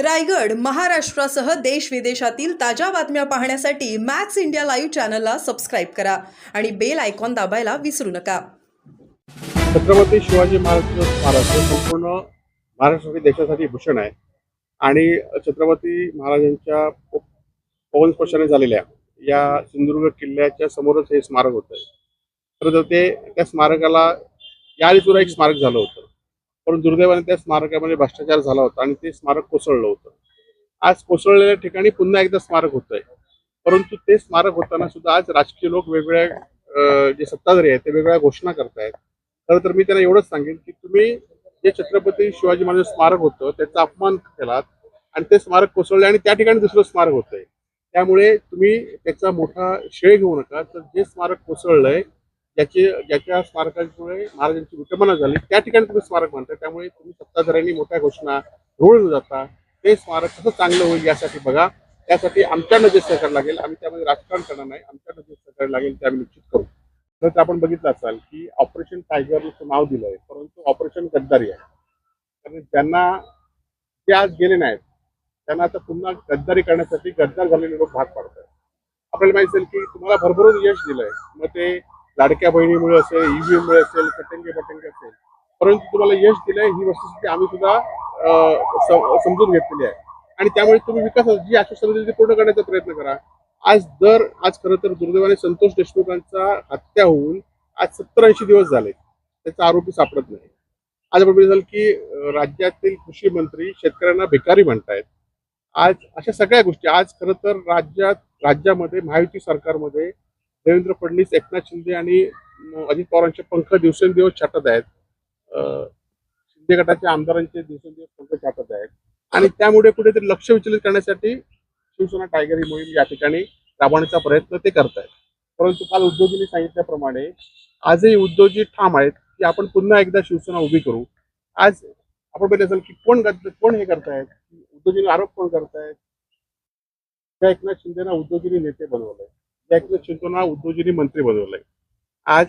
रायगड महाराष्ट्रासह देश विदेशातील ताज्या बातम्या पाहण्यासाठी मॅक्स इंडिया लाईव्ह चॅनलला सबस्क्राईब करा आणि बेल आयकॉन दाबायला विसरू नका. छत्रपती शिवाजी महाराज संपूर्ण महाराष्ट्र देशासाठी भूषण आहे. आणि छत्रपती महाराजांच्या पवन स्पर्शाने झालेल्या या सिंधुदुर्ग किल्ल्याच्या समोरच हे स्मारक होतं खरं तर ते त्या स्मारकाला या सुद्धा एक स्मारक झालं होतं. पण दुर्दैवाने त्या स्मारकामध्ये भ्रष्टाचार झाला होता आणि ते स्मारक कोसळलं होतं. आज कोसळलेल्या ठिकाणी पुन्हा एकदा स्मारक होत आहे परंतु ते स्मारक होताना सुद्धा आज राजकीय लोक वेगवेगळ्या जे सत्ताधारी आहेत ते वेगवेगळ्या घोषणा करतायत. खरं तर मी त्यांना एवढंच सांगेन की तुम्ही जे छत्रपती शिवाजी महाराज स्मारक होतं त्याचा अपमान केलात आणि ते स्मारक कोसळले आणि त्या ठिकाणी दुसरं स्मारक होतंय. त्यामुळे तुम्ही त्याचा मोठा श्रेय घेऊ नका. तर जे स्मारक कोसळलंय त्याचे ज्याच्या स्मारकांमुळे महाराजांची विटंबना झाली त्या ठिकाणी तुम्ही स्मारक मानता त्यामुळे तुम्ही सत्ताधाऱ्यांनी मोठ्या घोषणा रोळ न जाता ते स्मारक कसं चांगलं होईल यासाठी बघा. त्यासाठी आमच्या जे सहकार्य लागेल आम्ही त्यामध्ये राजकारण करणार नाही आमच्या जे सहकार्य लागेल ते आम्ही निश्चित करू. तर ते आपण बघितलं असाल की ऑपरेशन टायगरचं नाव दिलंय परंतु ऑपरेशन गद्दारी आहे. कारण ज्यांना ते आज गेले नाहीत त्यांना आता पुन्हा गद्दारी करण्यासाठी गद्दार झालेले लोक भाग पाडतात आपल्याला माहिती असेल की तुम्हाला भरभरून यश दिलंय मग ते लाडक्या बहिणीमुळे असेल ईव्हीएममुळे असेल कटंगे बटंगे असेल. परंतु तुम्हाला यश दिलंय ही वस्तुस्थिती आम्ही सुद्धा समजून घेतलेली आहे. आणि त्यामुळे तुम्ही विकास जी आश्वासन दिली ती पूर्ण करण्याचा प्रयत्न करा. आज दर आज खरं तर दुर्दैवाने संतोष देशमुखांचा हत्या होऊन आज सत्तर ऐंशी दिवस झाले. त्याचा आरोपी सापडत नाही. आज आपण बघितलं की राज्यातील कृषी मंत्री शेतकऱ्यांना भिकारी म्हणतायत. आज अशा सगळ्या गोष्टी आज खरं तर राज्यात राज्यामध्ये महायुती सरकारमध्ये देवेंद्र फडणवीस एकनाथ शिंदे आणि अजित पवारांचे पंख दिवसेंदिवस छाटत आहेत. शिंदे गटाच्या आमदारांचे दिवसेंदिवस पंख छाटत आहेत. आणि त्यामुळे कुठेतरी लक्ष विचलित करण्यासाठी शिवसेना टायगर ही मोहीम या ठिकाणी राबवण्याचा प्रयत्न ते करत आहेत. परंतु काल उद्योजींनी सांगितल्याप्रमाणे आजही उद्योजी ठाम आहेत की आपण पुन्हा एकदा शिवसेना उभी करू. आज आपण बघितलं असेल की कोण कोण हे करतायत उद्योजींनी आरोप कोण करतायत त्या एकनाथ शिंदेना उद्योजींनी नेते बनवलंय एकनाथ शिंदेना उद्योजींनी मंत्री बनवलंय. आज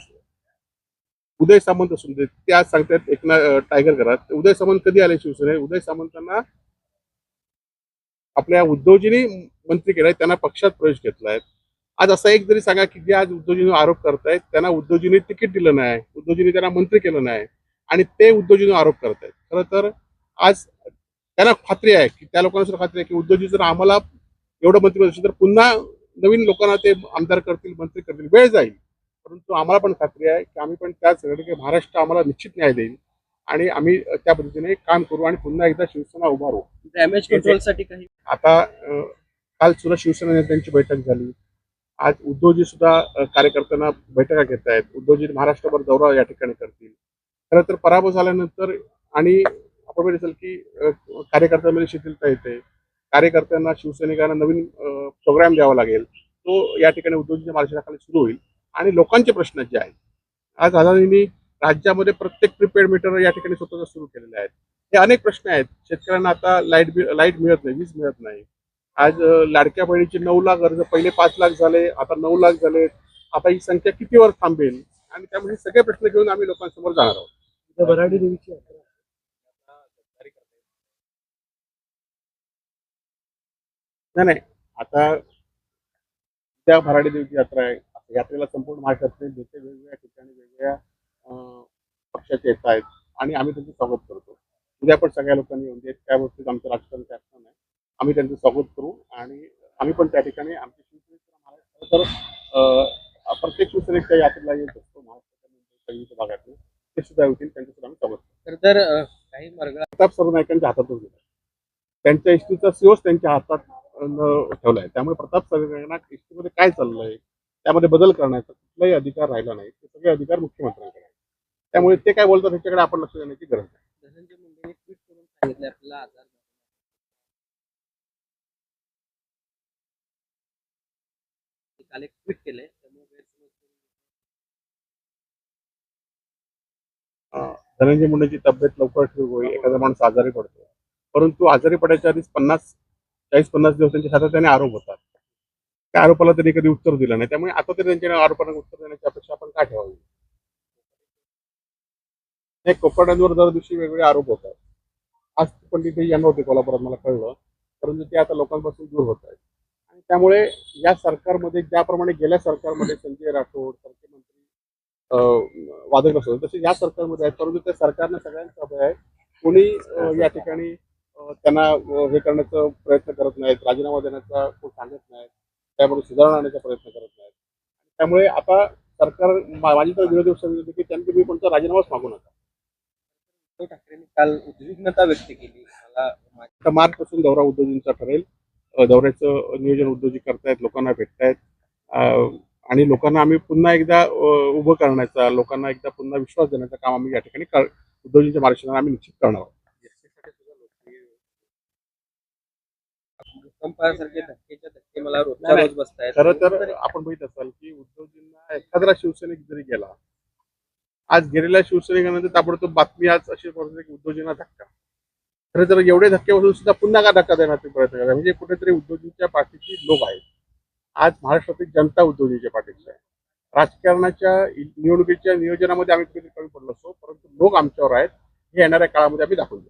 उदय सामंत असून दे ते आज सांगतायत एकनाथ टायगर घरात. उदय सामंत कधी आले शिवसेने उदय सामंतांना आपल्या उद्योजनी मंत्री केलाय त्यांना पक्षात प्रवेश घेतलाय. आज असा एक जरी सांगा की जे आज उद्योजनी आरोप करतायत त्यांना उद्योजनी तिकीट दिलं नाही. उद्योजनी त्यांना मंत्री केलं नाही. आणि ते उद्योजनी आरोप करतायत. खरं तर आज त्यांना खात्री आहे की त्या लोकांना सुद्धा खात्री आहे की उद्योजी जर आम्हाला एवढं मंत्री तर पुन्हा नवीन लोकांना ते आमदार करतील मंत्री करतील वेळ जाईल. परंतु आम्हाला पण खात्री आहे की आम्ही पण त्याच की महाराष्ट्र आम्हाला निश्चित न्याय देईल आणि आम्ही त्या पद्धतीने काम करू आणि पुन्हा एकदा शिवसेना उभारू. डॅमेज कंट्रोलसाठी काही आता काल सुद्धा शिवसेना नेत्यांची बैठक झाली. आज उद्योजी सुद्धा कार्यकर्त्यांना बैठका घेत आहेत. उद्योजी महाराष्ट्रभर दौरा या ठिकाणी करतील. खरं तर पराभव झाल्यानंतर आणि आपण असेल की कार्यकर्त्यांमध्ये शिथिलता येते. कार्यकर्त्यांना शिवसैनिकांना नवीन प्रोग्राम द्यावा लागेल. तो या ठिकाणी उद्योजीच्या मार्गदर्शनाखाली सुरू होईल. आणि लोकांचे प्रश्न जे आहेत आज अदानींनी राज्यामध्ये प्रत्येक प्रीपेड मीटर या ठिकाणी स्वतःच सुरू केलेले आहेत. हे अनेक प्रश्न आहेत. शेतकऱ्यांना आता लाइट बिल लाइट मिळत नाही वीज मिळत नाही. आज लाडक्या बहिणीचे नऊ लाख अर्ज पहिले पाच लाख झाले आता नऊ लाख झाले. आता ही संख्या कितीवर थांबेल? आणि त्यामुळे सगळे प्रश्न घेऊन आम्ही लोकांसमोर जाणार आहोत इथं भराडी देवीची यात्रा नाही नाही. आता त्या भराडी देवीची यात्रा आहे. यात्रेला संपूर्ण महाराष्ट्रातले नेते वेगवेगळ्या ठिकाणी वेगवेगळ्या पक्षाचे येत आहेत आणि आम्ही त्यांचं स्वागत करतो. उद्या पण सगळ्या लोकांनी येऊन देत त्या बाबतीत आमचं राजकारण काय असणार नाही आम्ही त्यांचं स्वागत करू आणि आम्ही पण त्या ठिकाणी आमच्या शिवसेनेच्या महाराष्ट्र तर प्रत्येक शिवसेनेच्या यात्रेला येत असतो महाराष्ट्राच्या भागातून. ते सुद्धा येतील त्यांचं सुद्धा आम्ही स्वागत करू तर काही मार्ग प्रताप सरनाईकांच्या हातातच दिला त्यांच्या इष्टीचा सीओच त्यांच्या हातात अं, ठेवलाय. त्यामुळे प्रताप सरनाईकांना इष्टीमध्ये काय चाललंय त्यामध्ये बदल करण्याचा कुठलाही अधिकार राहिला नाही. ते सगळे अधिकार मुख्यमंत्र्यांकडे आहेत. त्यामुळे ते काय बोलतात ह्याच्याकडे आपण लक्ष देण्याची गरज आहे काल एक ट्विट केलंय. अं, धनंजय मुंडेची तब्येत लवकर ठीक होईल एखादा माणूस आजारी पडतो. परंतु आजारी पडायच्या आधीच पन्नास चाळीस पन्नास दिवस त्यांच्या सातत्याने आरोप होतात. त्या आरोपाला त्यांनी कधी उत्तर दिलं नाही. त्यामुळे आता तरी त्यांच्या आरोपांना उत्तर देण्याची अपेक्षा आपण का ठेवावी? हे कोकणांवर दर दिवशी वेगवेगळे आरोप होतात आज पण तिथे येणार होते कोल्हापुरात मला कळलं. परंतु ते आता लोकांपासून दूर होत आहेत. आणि त्यामुळे या सरकारमध्ये ज्याप्रमाणे गेल्या सरकारमध्ये संजय राठोड सारखे मंत्री वादग्रस्त होते तसे या सरकारमध्ये आहेत. परंतु त्या सरकारनं सगळ्यांचा अभय आहे. कोणी या ठिकाणी त्यांना हे करण्याचा प्रयत्न करत नाहीत राजीनामा देण्याचा कोण सांगत नाहीत त्यामध्ये सुधारणा आणण्याचा प्रयत्न करत नाहीत. त्यामुळे आता सरकार माझी तर विरोधी पक्ष विनंती की त्यांनी तुम्ही कोणता राजीनामाच मागू नका. उद्धव ठाकरेंनी काल उद्विग्नता व्यक्त केली. मला माझ्या मार्चपासून दौरा उद्योजींचा ठरेल. दौऱ्याचं नियोजन उद्योजी करतायत लोकांना भेटतायत. आणि लोकांना आम्ही पुन्हा एकदा उभं करण्याचा लोकांना एकदा पुन्हा विश्वास देण्याचं काम आम्ही या ठिकाणी उद्योजींच्या मार्गदर्शनाने आम्ही निश्चित करणार आहोत. धक्केच्या धक्के मला रोजच्या रोज बसतायत. खरं तर आपण बघित असाल की उद्योजींना एखादा शिवसैनिक जरी गेला आज गेलेल्या शिवसैनिकानंतर ताबडतोब बातमी आज अशी पडते की उद्योजींना धक्का. खरं तर एवढे धक्के बसून सुद्धा पुन्हा का धक्का देण्याचा प्रयत्न करतात म्हणजे कुठेतरी उद्योजींच्या पाठीची लोक आहेत. आज महाराष्ट्रातील जनता उद्योजींच्या पाठीची आहे. राजकारणाच्या निवडणुकीच्या नियोजनामध्ये आम्ही कमी पडलो असतो परंतु लोक आमच्यावर आहेत. हे येणाऱ्या काळामध्ये आम्ही दाखवून देऊ.